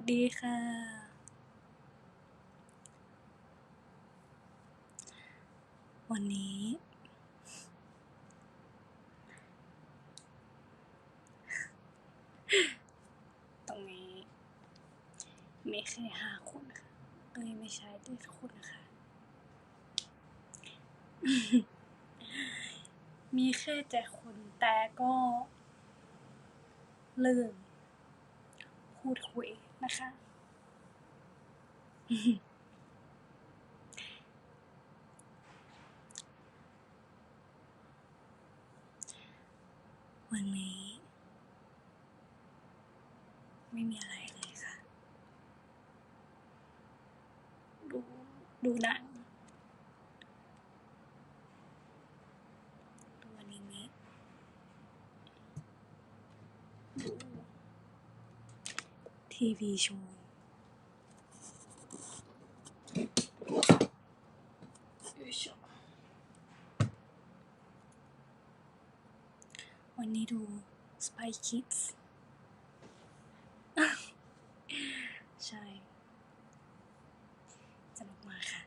สดีค่ะ วันนี้ ตรงนี้ มีแค่ห้าคนค่ะเอ้ยไม่ใช่ด้วยคนค่ะ มีแค่เจ็ดคนแต่ก็ เริ่มพูดคุย นะคะ วันนี้ ไม่มีอะไรเลยค่ะ ดู ดูหนัง ดูอนิเมะดู ทีวีโชว์วันนี้ดู Spy Kids ใช่สนุกมากค่ะ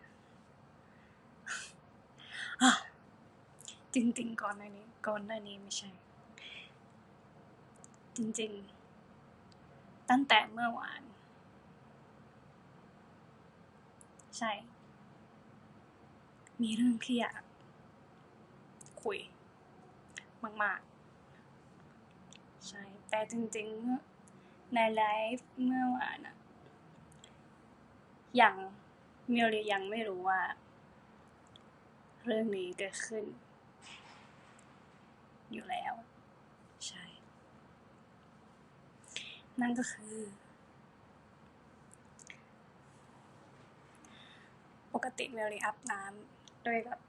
จริงๆ ก่อนหน้านี้ ก่อนหน้านี้ไม่ใช่ จริง ๆ ตั้งแต่เมื่อวาน ใช่ มีเรื่องที่อยากคุย มาก ๆ ใช่ แต่จริงๆ ในไลฟ์เมื่อวานอะยังมิวเลยยังไม่รู้ว่า เรื่องนี้เกิดขึ้น อยู่แล้ว ใช่ นั่นก็คือ ปกติเมลลีอาบน้ำด้วยกับ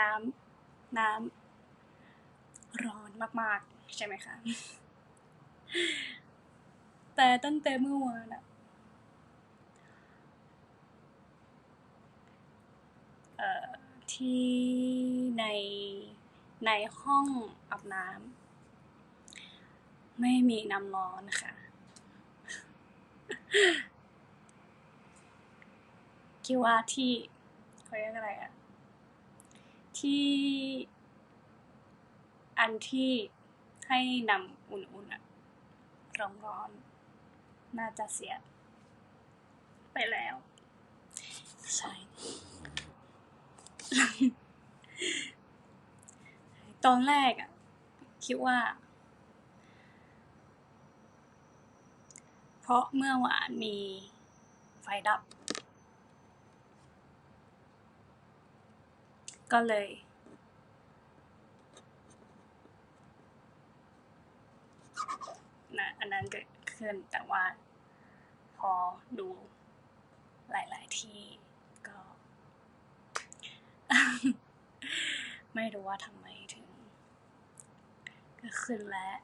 น้ำน้ำร้อนมากๆ ใช่ไหมคะ แต่ตั้งแต่เมื่อวานอะที่ในในห้องอาบน้ำไม่มีน้ำร้อนค่ะ คิดว่าที่เขาเรียกอะไรอะที่อันที่ให้นำอุ่นๆอะร้อนร้อนๆน่าจะเสีย ไปแล้ว ใช่ ตอนแรกอะคิดว่า เพ ราะเมื่อวานมีไฟดับ ก็เลย นะอันนั้นเกิดขึ้นแต่ว่า พอดูหลาย ๆ ที่ก็ ไม่รู้ว่าทำไมถึงเกิดขึ้นแล้ว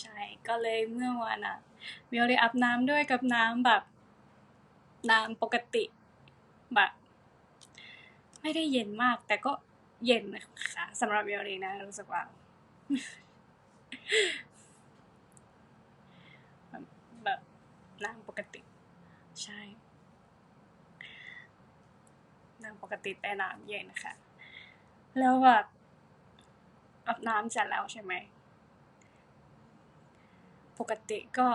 ใช่ ก็เลยเมื่อวานอะวิวได้อาบน้ำด้วยกับน้ำแบบ น้ำปกติแบบ ไม่ได้เย็นมาก แต่ก็เย็นนะคะสำหรับวิวเลยนะรู้สึกว่าแบบแบบน้ำปกติ ใช่น้ำปกติแต่น้ำเย็นนะคะ แล้วแบบอาบน้ำเสร็จแล้วใช่ไหม ปกติก็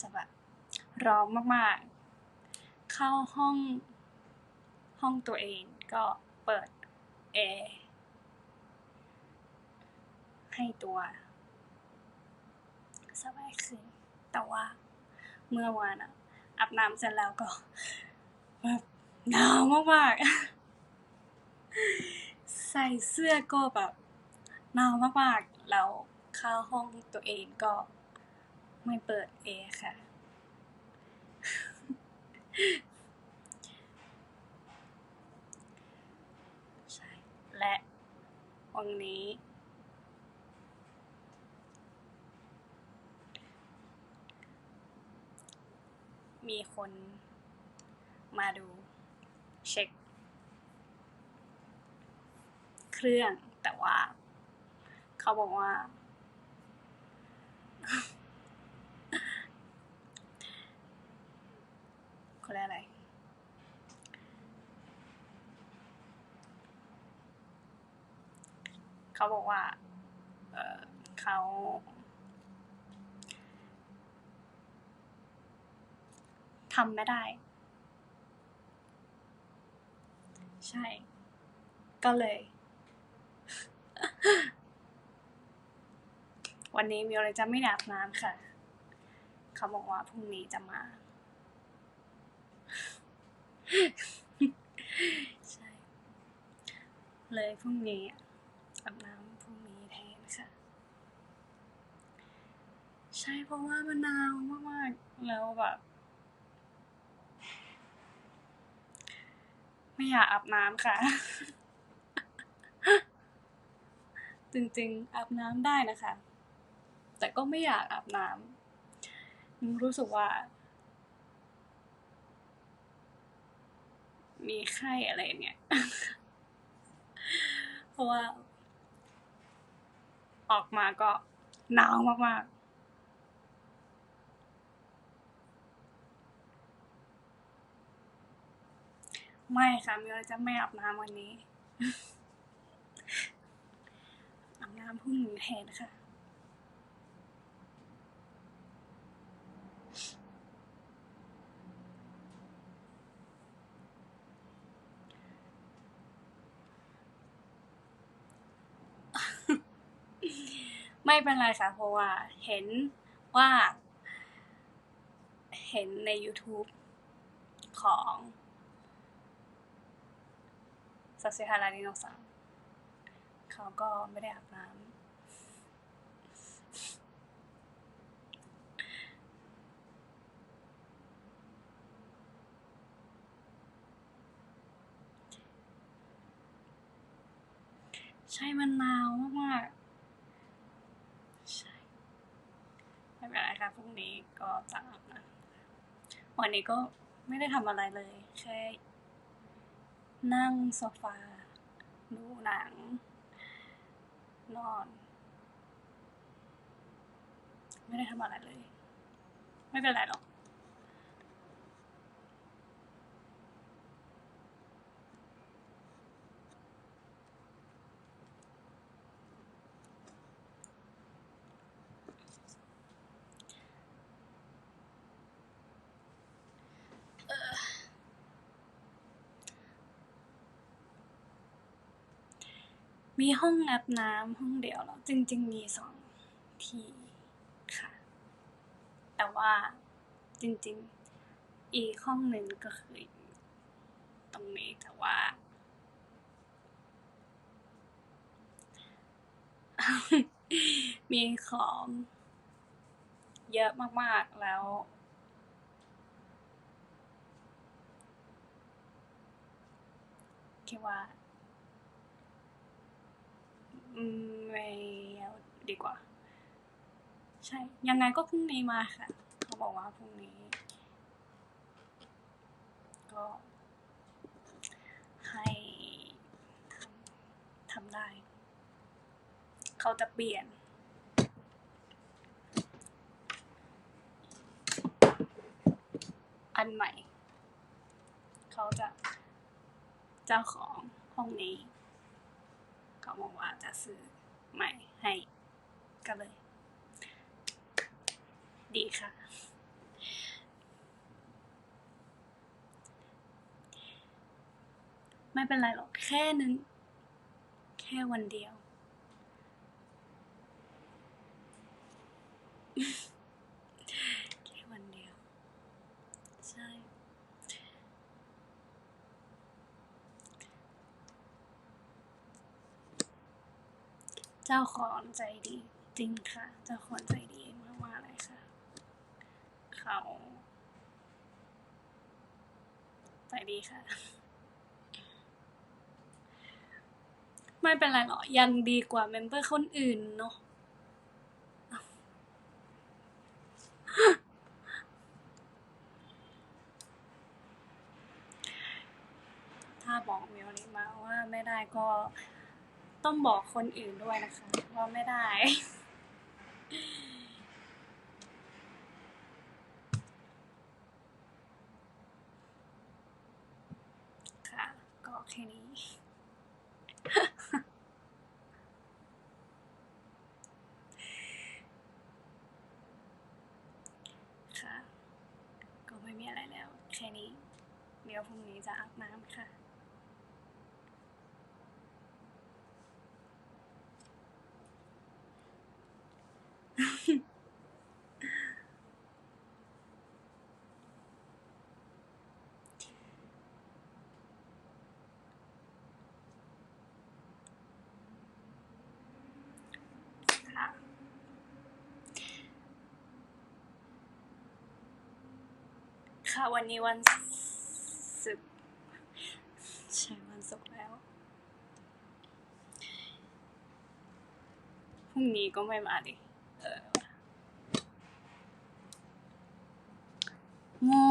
จะแบบร้อนมากๆ เข้าห้องห้องตัวเองก็เปิดแอร์ให้ตัว สบายขึ้น แต่ว่าเมื่อวานอะอาบน้ำเสร็จแล้วก็แบบหนาวมากๆ ใส่เสื้อก็แบบหนาวมากๆ แล้ว ข้าห้องตัวเองก็ไม่เปิดแอร์ค่ะ ใช่ และวันนี้ มีคนมาดูเช็ค เครื่องแต่ว่า เขาบอกว่า เขาเรียกอะไร เขาบอกว่า เออเขาทำไม่ได้ ใช่ ก็เลย วันนี้มิวเลยจะไม่อาบน้ำค่ะ เขาบอกว่าพรุ่งนี้จะมา ใช่ เลยพรุ่งนี้อาบน้ำพรุ่งนี้แทนค่ะ ใช่เพราะว่ามันหนาวมากๆแล้วแบบไม่อยากอาบน้ำค่ะ จริงๆอาบน้ำได้นะคะ แต่ก็ไม่อยากอาบน้ำรู้สึกว่า มีไข้อะไรเนี่ย เพราะว่า ออกมาก็หนาวมากๆไม่ค่ะมิวจะไม่อาบน้ำวันนี้ อาบน้ำพรุ่งนี้แทนค่ะ ไม่เป็นไรค่ะ เพราะว่าเห็นว่า เห็นใน YouTube ของซาซิฮาราดิโนซังเขาก็ไม่ได้อาบน้ำใช่มันหนาวมากๆ ใช่ ไม่เป็นไรค่ะ พรุ่งนี้ก็จะอาบนะวันนี้ก็ไม่ได้ทำอะไรเลย แค่ นั่งโซฟา ดูหนัง นอน ไม่ได้ทำอะไรเลย ไม่เป็นไรหรอก มีห้องอาบน้ำห้องเดียวเหรอจริง ๆ มีสองที่ค่ะ แต่ว่าจริง ๆ อีกห้องหนึ่งก็คือตรงนี้แต่ว่ามีของเยอะมาก ๆ แล้ว คิดว่า อืมไม่ดีกว่า ใช่ ยังไงก็พรุ่งนี้มาค่ะ เขาบอกว่าพรุ่งนี้ ก็ให้ทำทำได้ เขาจะเปลี่ยน อันใหม่ เขาจะเจ้าของห้องนี้ เขาบอกว่าจะซื้อใหม่ให้ก็เลย ดีค่ะ ไม่เป็นไรหรอกแค่นึง แค่วันเดียว แค่วันเดียว ใช่ เจ้าของใจดีจริงค่ะ เจ้าของใจดีมากๆเลยค่ะ เขาใจดีค่ะ ไม่เป็นไรหรอกยังดีกว่าเมมเบอร์คนอื่นเนาะถ้าบอกเมิวนิมาว่าไม่ได้ก็ ต้องบอกคนอื่นด้วยนะคะเพราะไม่ได้ ค่ะ ก็แค่นี้ค่ะก็ไม่มีอะไรแล้วแค่นี้ เดี๋ยวพรุ่งนี้จะอาบน้ำค่ะ ค่ะวันนี้วันศุกร์ใช่วันศุกร์แล้ว พรุ่งนี้ก็ไม่มาดิเออโง่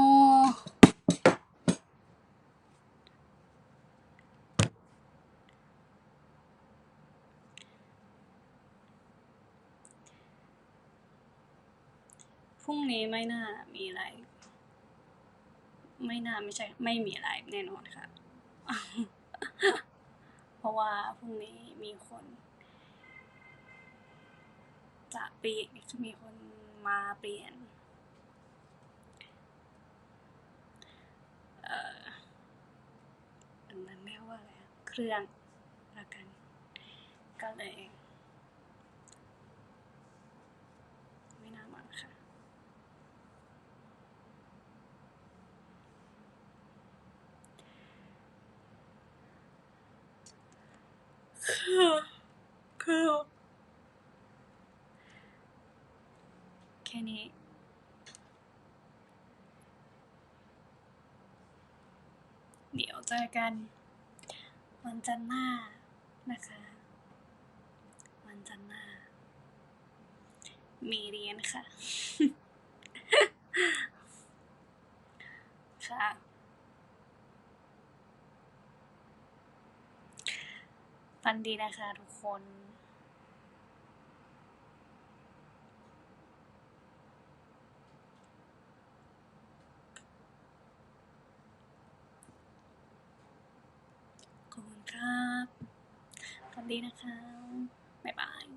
พรุ่งนี้ไม่น่ามีอะไร ไม่น่าไม่ใช่ไม่มีอะไรแน่นอนค่ะ เพราะว่าพรุ่งนี้มีคน จะเปลี่ยนมีคนมาเปลี่ยนเอ่ออันนั้นเรียกว่าอะไรอะเครื่องละกัน ก็เลย ไม่น่ามาค่ะ ค่ะ คือแค่นี้ เดี๋ยวเจอกัน วันจันทร์หน้านะคะ วันจันทร์หน้า มีเรียนค่ะ ค่ะฟันดีนะคะทุกคนันดีนะคะ บ๊ายบาย